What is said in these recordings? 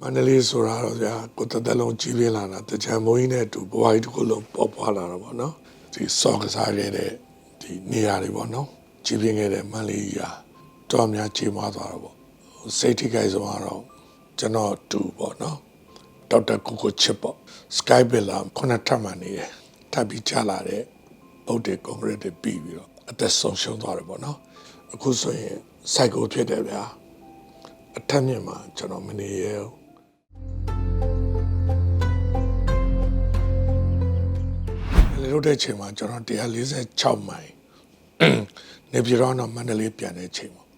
မန္တလေးဆိုတာတော့ဗျာကိုယ်တစ်သက်လုံးကြီးပြင်းလာတာတကြံမိုးကြီးနဲ့အတူဘဝကြီးတစ်ခုလုံးပေါ်ပွားလာတာပေါ့နော်ဒီစော့ကစားခဲ့တဲ့ဒီနေရာတွေပေါ့နော်ကြီးပြင်းခဲ့တဲ့မန္တလေးကြီးဟာတော်များကြီးမွားသွားတာပေါ့စိတ်ထိခိုက်ဆုံးကတော့ကျွန်တော်တူပေါ့နော်ဒေါက်တာကိုကိုချစ်ပေါ့ sky bella ခုနထပ်မှနေတယ်ထပ်ပြီးချလာတဲ့အုတ်တွေကွန်ကရစ်တွေပြီးပြီးတော့အသက်ဆုံးရှုံးသွားတယ်ပေါ့နော်အခုဆိုရင် cycle ဖြစ်တယ်ဗျာအထက်မြင့်မှာကျွန်တော်မနေရဘူး လေလို့တဲ့ချိန်မှာကျွန်တော်146မိုင်နေပြည်တော်တော့မန္တလေးပြန်တဲ့ချိန်ပေါ့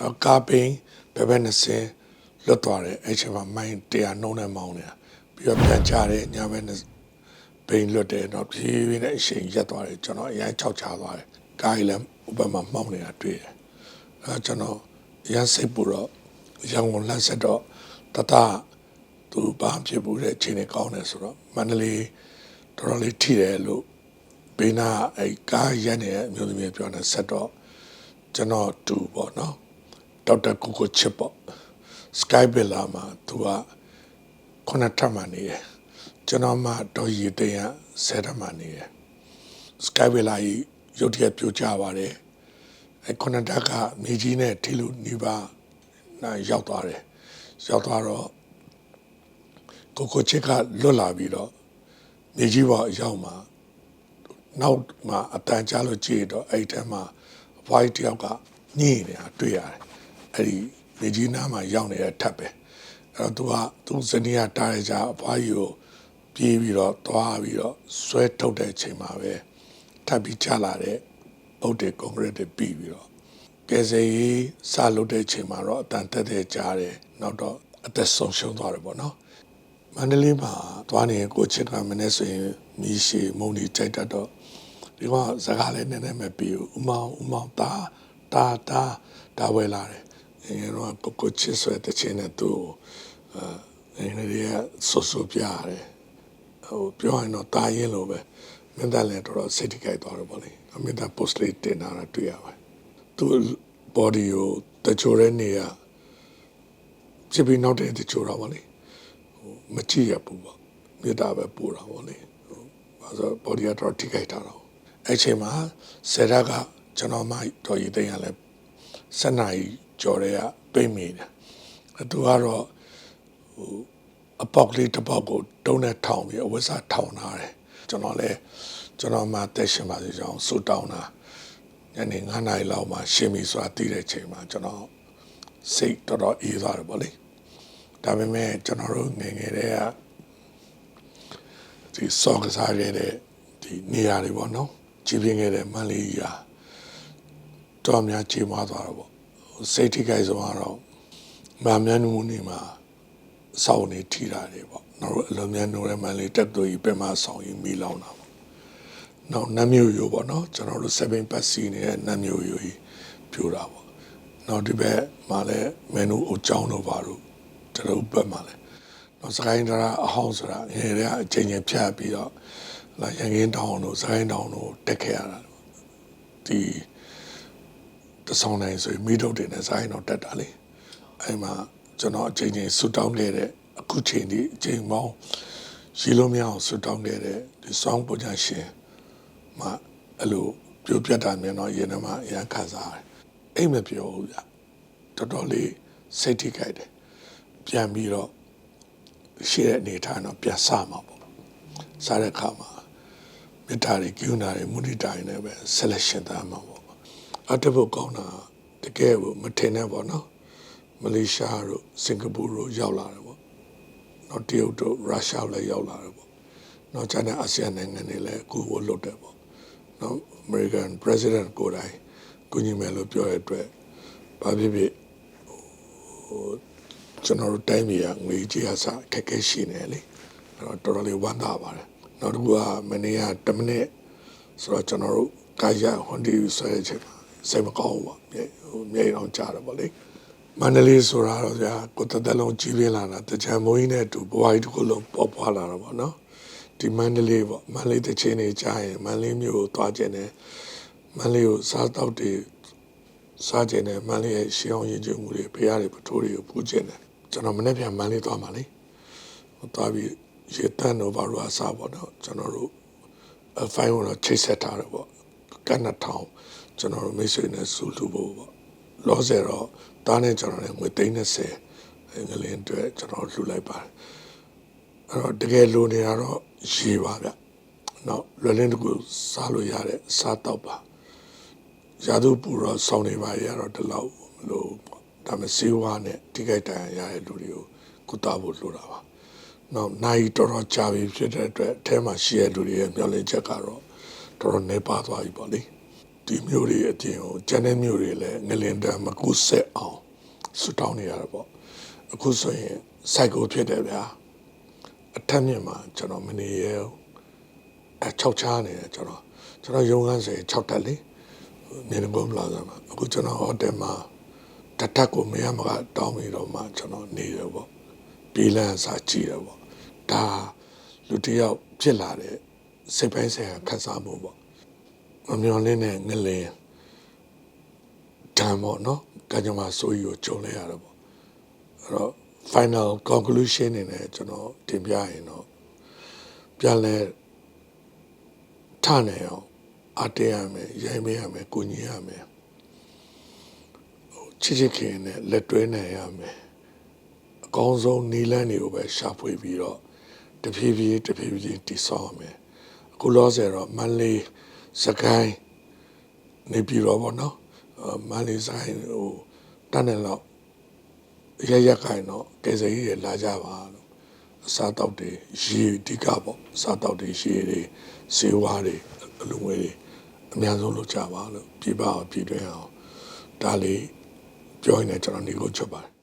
အဲကားပင်းဘယ်ဘက်20လွတ်သွားတယ်အဲ့ချိန်မှာမိုင်100နှုံးနဲ့မောင်းနေတာပြီးတော့ပြန်ချတယ်ညဘက်20ဘိန်းလွတ်တယ်တော့ဖြည်းဖြည်းနဲ့အချိန်ရက်သွားတယ်ကျွန်တော်အရင်၆ချသွားတယ်ကားကြီးလည်းဥပမာမှောင်းနေတာတွေ့တယ်အဲကျွန်တော်အရင်စိတ်ပူတော့ရန်ကုန်လမ်းဆက်တော့တတ သူဘာဖြစ်ဘူးတဲ့ချိန်နဲ့ကောင်းတယ်ဆိုတော့မန္တလေးတော်တော်လေးထိတယ်လို့ဘေးနာအဲကားရက်နေတဲ့အမျိုးသမီးပြောနေဆက်တော့ကျွန်တော်တူပေါ့နော်ဒေါက်တာကိုကိုချစ်ပေါ့ sky bella မှာသူကခုနထပ်မှနေတယ်ကျွန်တော်မှတော့ရည်တရဆယ်ထပ်မှနေတယ် sky bella ကြီးရုတ်တရက်ပြိုကျပါတယ်အဲခုနတက်ကမြေကြီးနဲ့ထိလို့နေပါနာရောက်သွားတယ်ရောက်သွားတော့ ကိုကိုချစ်ကလွတ်လာပြီးတော့နေကြီးပေါ်အရောက်မှာနောက်မှာအတန်ကြားလို့ကြည့်တော့အဲ့ထဲမှာအဖွားကြီးတယောက်ကညှိနေတာတွေ့ရတယ်အဲ့ဒီနေကြီးနားမှာရောက်နေတဲ့ထပ်ပဲအဲ့တော့သူကသူဇနီးကတားရကြအဖွားကြီးကိုပြေးပြီးတော့သွားပြီးတော့ဆွဲထုတ်တဲ့အချိန်မှာပဲထပ်ပြီးချလာတဲ့အုတ်တွေကွန်ကရစ်တွေပြီးပြီးတော့ကဲစေးစလုပ်တဲ့အချိန်မှာတော့အတန်တက်တဲ့ကြားတယ်နောက်တော့အသက်ဆုံးရှုံးသွားတယ်ပေါ့နော် မန္တလေးမှာသွားနေကိုချစ်ကမနေ့ဆိုရင်မီးရှိမုံဒီကြိုက်တတ်တော့ဒီကစကားလည်းနည်းနည်းမပြေဘူးဥမောင်ဥမောင်တာတာတာတာဝဲလာတယ်အဲတော့ကိုကိုချစ်ဆွဲတဲ့ချင်းနဲ့သူ့အဲနေရဆူဆူပြရတယ်ဟိုပြောရင်တော့တာရင်လို့ပဲမင်းသားလည်းတော်တော်စိတ်ထိခိုက်သွားတယ်ပေါ့လေအမင်းသား post လေးတင်လာတာတွေ့ရပါတယ်သူ့ body ကိုတချို့တဲ့နေရဖြစ်ပြီးနောက်တဲ့တချို့တော့ပေါ့လေ မကြည့်ရဘူးပေါ့မေတ္တာပဲပို့တာပေါ့လေဟိုဘာလို့ body ကတော့ထိခိုက်တာတော့အဲ့ချိန်မှာဆယ်ရကကျွန်တော်မှတော်ရည်သိမ်းရလဲ7နာရီကြော်ရဲကပိတ်မိတယ်အတူကတော့ဟိုအပေါက်လေးတစ်ပေါက်ကိုတုံးနဲ့ထောင်ပြီးအဝတ်စားထောင်ထားတယ်ကျွန်တော်လဲကျွန်တော်မှတက်ရှင်ပါစေကြောင်းစူတောင်းတာညနေ9နာရီလောက်မှရှင်းပြီဆိုတာသိတဲ့ချိန်မှာကျွန်တော်စိတ်တော်တော်အေးသွားတယ်ပေါ့လေ ဒါပေမဲ့ကျွန်တော်တို့ငယ်ငယ်တည်းကဒီစော့ကစားခဲ့တဲ့ဒီနေရာတွေပေါ့နော်ကြီးပြင်းခဲ့တဲ့မန်လေးကြီးဟာတော်များကြီးမွားသွားတော့ပေါ့စိတ်ထိခိုက်ဆုံးကတော့မမြန်းမှုနေမှာစောင့်နေထိတာတွေပေါ့နောက်အလုံးများနိုးတဲ့မန်လေးတက်တူကြီးပြမဆောင်ရင်မိလောင်တာပေါ့နောက်နတ်မျိုးရိုးပေါ့နော်ကျွန်တော်တို့7ပတ်စီနေတဲ့နတ်မျိုးရိုးကြီးပြိုတာပေါ့နောက်ဒီဘက်မှာလည်းမင်းတို့အကြောင်းတို့ပါတို့ ကျွန်တော်ဘက်မှာလဲတော့စကိုင်းဒရာအဟောင်းဆိုတာငယ်တဲ့အချိန်ချင်းဖြတ်ပြီးတော့လာရန်ကင်းတောင်တို့စကိုင်းတောင်တို့တက်ခဲ့ရတာဒီတဆောင်နိုင်ဆိုမိတို့တင်နဲ့စကိုင်းတော့တက်တာလေအဲ့မှာကျွန်တော်အချိန်ချင်းဆူတောင်းခဲ့တဲ့အခုချိန်ဒီအချိန်ပေါင်းရှိလို့မရအောင်ဆူတောင်းခဲ့တဲ့ဒီဆောင်းပုံချရှင်မှာအဲ့လိုပြိုပြတ်တာမြင်တော့ရင်ထဲမှာအရန်ခံစားရတယ်အိမ်မပြောဘူးဗျတော်တော်လေးစိတ်ထိခိုက်တယ် ပြန်ပြီးတော့ရှိတဲ့အနေထားတော့ပြန်စမှာပေါ့စားတဲ့အခါမှာမေတ္တာတွေကိူနာတွေမုဒိတာတွေနဲ့ပဲ selection သားမှာပေါ့အတဘုတ်ကောင်းတာတကယ်ကိုမထင်နဲ့ပေါ့နော်မလေးရှားတို့စင်ကာပူတို့ရောက်လာတယ်ပေါ့နောက်တရုတ်တို့ရုရှားလည်းရောက်လာတယ်ပေါ့နောက်ကျန်တဲ့အာဆီယံနိုင်ငံတွေလည်းအခုကိုလွတ်တယ်ပေါ့နောက် American President ကိုယ်တိုင်ကုညီမယ်လို့ပြောရတဲ့အတွက်ဘာဖြစ်ဖြစ်ဟို ကျွန်တော်တို့တိုင်းပြည်ကငွေကြေးအစအခက်အခဲရှိနေလေအဲ့တော့တော်တော်လေးဝမ်းသာပါတယ်နောက်တစ်ခုကမနေ့က10မိနစ်ဆိုတော့ကျွန်တော်တို့ကာယဟွန်ဒီဆွဲတဲ့ချိန်မှာစိတ်မကောင်းဘူးပေါ့မြေဟိုမြေအောင်ကြားတယ်ပေါ့လေမန္တလေးဆိုတာတော့ကြာကိုယ်တစ်သက်လုံးကြီးပြင်းလာတာတကြံမိုးကြီးနဲ့အတူဘဝကြီးတစ်ခုလုံးပေါ်ပွားလာတာပေါ့နော်ဒီမန္တလေးပေါ့မန္တလေးတစ်ချိန်နေကြားရင်မန္တလေးမြို့ကိုသွားကျင်တယ်မန္တလေးကိုစားတော့တွေစားကျင်တယ်မန္တလေးရဲ့ရှေးအောင်ရင်ကျမှုတွေဖရားတွေပထိုးတွေကိုပူကျင်တယ် ကျွန်တော်မနေ့ပြန်မန်းလေးသွားမှာလေဟိုသွားပြီးရေတန်းတော့ဘာလို့အစားပေါ့နော်ကျွန်တော်တို့အဖိုင်ကတော့ချိတ်ဆက်ထားတယ်ပေါ့ကနထောင်ကျွန်တော်တို့မိတ်ဆွေနဲ့ဆူလူဖို့ပေါ့လောဆယ်တော့တားနဲ့ကျွန်တော်လည်းငွေသိန်း30ငလင်းအတွက်ကျွန်တော်လှူလိုက်ပါတယ်အဲ့တော့တကယ်လိုနေတာတော့ရေပါဗျနော်လွယ်လင်းတကူစားလို့ရတဲ့စားတော့ပါရာသူပူတော့စောင်းနေပါရတော့ဒီလောက်မလို့ပေါ့ ဒါပေမဲ့စေဝါနဲ့တိကိတ်တန်ရတဲ့လူတွေကိုကုသဖို့လိုတာပါ။နောက်နိုင်တော်တော်ကြာပြီဖြစ်တဲ့အတွက်အထဲမှာရှိတဲ့လူတွေရဲ့မျှော်လင့်ချက်ကတော့တော်တော်နေပါသွားပြီပေါ့လေ။ဒီမျိုးတွေအပြင်ကိုကျန်တဲ့မျိုးတွေလည်းငလင်တန်မကူဆက်အောင်ဆူတောင်းနေရတာပေါ့။အခုဆိုရင်စိုက်ကိုဖြစ်တယ်ဗျာ။အထက်မြင့်မှာကျွန်တော်မနေရဘူး။အချောက်ချားနေတယ်ကျွန်တော်ကျွန်တော်ရုံးခန်းဆိုရင်6တက်လေ။နေဘုံလာကြမှာအခုကျွန်တော်ဟိုတယ်မှာ တထက်ကိုမရမကတောင်းပြီးတော့မှကျွန်တော်နေရပေါ့ပြေးလန်းစာကြည့်ရပေါ့ဒါလူတစ်ယောက်ဖြစ်လာတဲ့စိတ်ပိုင်းဆိုင်ရာခက်စားမှုပေါ့မမျော်လင့်တဲ့ငလင်တမ်းပေါ့နော်ကကြမှာဆိုရီကိုကြုံလဲရတယ်ပေါ့အဲ့တော့ final conclusion နေနဲ့ကျွန်တော်တင်ပြရင်တော့ပြန်လဲထနေအောင်အတေးရမယ်ရိုင်းမရမယ်ကိုညီရမယ်ဟို ချစ်ချစ်ခင်နဲ့လက်တွဲနိုင်ရမယ်အကောင်းဆုံးနီလန်းတွေကိုပဲရှာဖွေပြီးတော့တဖြည်းဖြည်းတဖြည်းဖြည်းတည်ဆောက်ရမယ်အခုလောဆယ်တော့မန်လေးစကိုင်းနေပြည်တော်ပေါ့နော်အာမန်လေးဆိုင်ဟိုတန်းတယ်တော့ရရက်ခိုင်တော့ကယ်ဆယ်ကြီးတွေလာကြပါလို့အစားတောက်တွေရေအဓိကပေါ့အစားတောက်တွေရေတွေစေဝါတွေအလူငွေတွေအများဆုံးလုပ်ကြပါလို့ပြပအောင်ပြည်တွင်းအောင်ဒါလေး ပြောရင်လည်းကျွန်တော်နေကိုချွတ်ပါတယ်